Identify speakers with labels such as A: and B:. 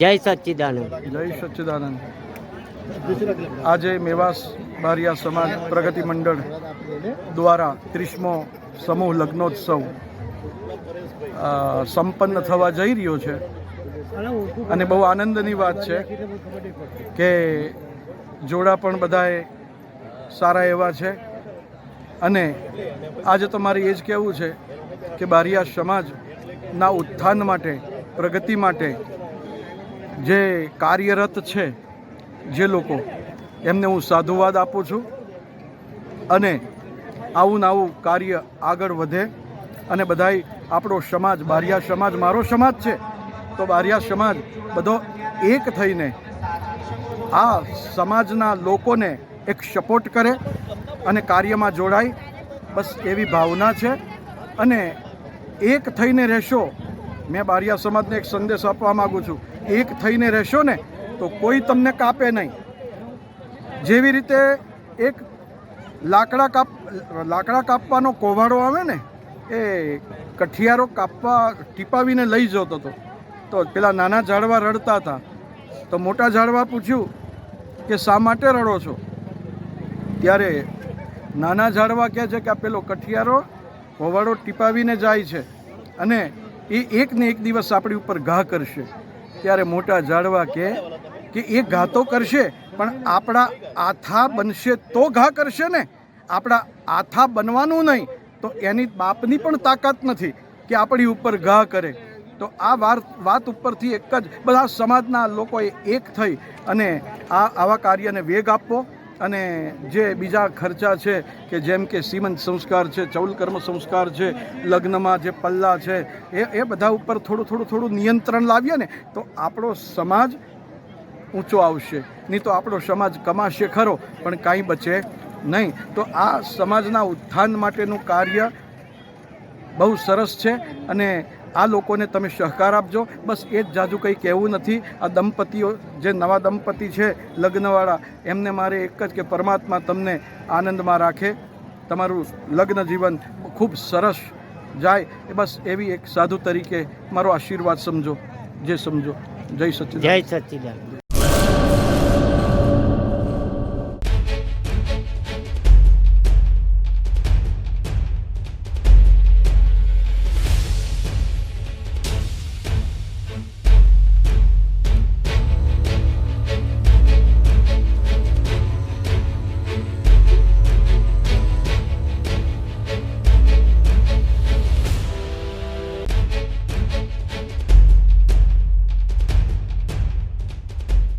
A: જય સચ્ચિદાનંદ.
B: જય સચ્ચિદાનંદ. આજે મેવાસ બારિયા સમાજ પ્રગતિ મંડળ દ્વારા ત્રીસમો સમૂહ લગ્નોત્સવ સંપન્ન થવા જઈ રહ્યો છે. અને બહુ આનંદની વાત છે કે જોડા પણ બધાએ સારા એવા છે. અને આજે તો મારે એ જ કહેવું છે કે બારિયા સમાજના ઉત્થાન માટે, પ્રગતિ માટે જે કાર્યરત છે જે લોકો, એમને હું સાધુવાદ આપું છું અને આવું આવું કાર્ય આગળ વધે અને બધાય આપણો સમાજ, બારિયા સમાજ, મારો સમાજ છે, તો બારિયા સમાજ બધો એક થઈને આ સમાજના લોકોને એક સપોર્ટ કરે અને કાર્યમાં જોડાય, બસ એવી ભાવના છે અને એક થઈને રહેશો, મેં બારિયા સમાજને એક સંદેશ આપવા માગું છું. એક થઈને રહેશો ને, તો કોઈ તમને કાપે નહીં. જેવી રીતે એક લાકડા કાપ, લાકડા કાપવાનો કોવાડો આવે ને, એ કઠિયારો કાપવા, ટીપાવીને લઈ જતો હતો. તો પેલા નાના ઝાડવા રડતા હતા. તો મોટા ઝાડવા પૂછ્યું કે શા માટે રડો છો? ત્યારે નાના ઝાડવા કહે છે કે આ પેલો કઠિયારો કોવાડો ટીપાવીને જાય છે અને એ એક ને એક દિવસ આપણી ઉપર ઘા કરશે. ત્યારે મોટા ઝાડવા કે કે એ ઘા તો કરશે, પણ આપણા આથા બનશે તો ઘા કરશે ને. આપણા આથા બનવાનું નહીં, તો એની બાપની પણ તાકાત નથી કે આપણી ઉપર ઘા કરે. તો આ વાત ઉપરથી એક જ, બધા સમાજના લોકોએ એક થઈ અને આ આવા કાર્યને વેગ આપવો. અને જે બીજા ખર્ચા છે કે જેમ કે સીમંત સંસ્કાર છે, ચૌલકર્મ સંસ્કાર છે, લગ્નમાં જે પલ્લા છે, એ એ બધા ઉપર થોડું થોડું થોડું નિયંત્રણ લાવીએ ને, તો આપણો સમાજ ઊંચો આવશે. નહીં તો આપણો સમાજ કમાશે ખરો, પણ કાંઈ બચે નહીં. તો આ સમાજના ઉત્થાન માટેનું કાર્ય બહુ સરસ છે અને આ લોકોને તમે સહકાર આપજો. બસ એ જ જાજુ કંઈ કહેવું નથી. આ દંપતીઓ, જે નવા દંપતી છે લગ્નવાળા, એમને મારે એક જ કે પરમાત્મા તમને આનંદમાં રાખે. તમારું લગ્ન જીવન ખૂબ સરસ જાય. એ બસ એવી એક સાધુ તરીકે મારો આશીર્વાદ સમજો. જે સમજો. જય સચિદાન
A: જય સચ્ચિદાનંદ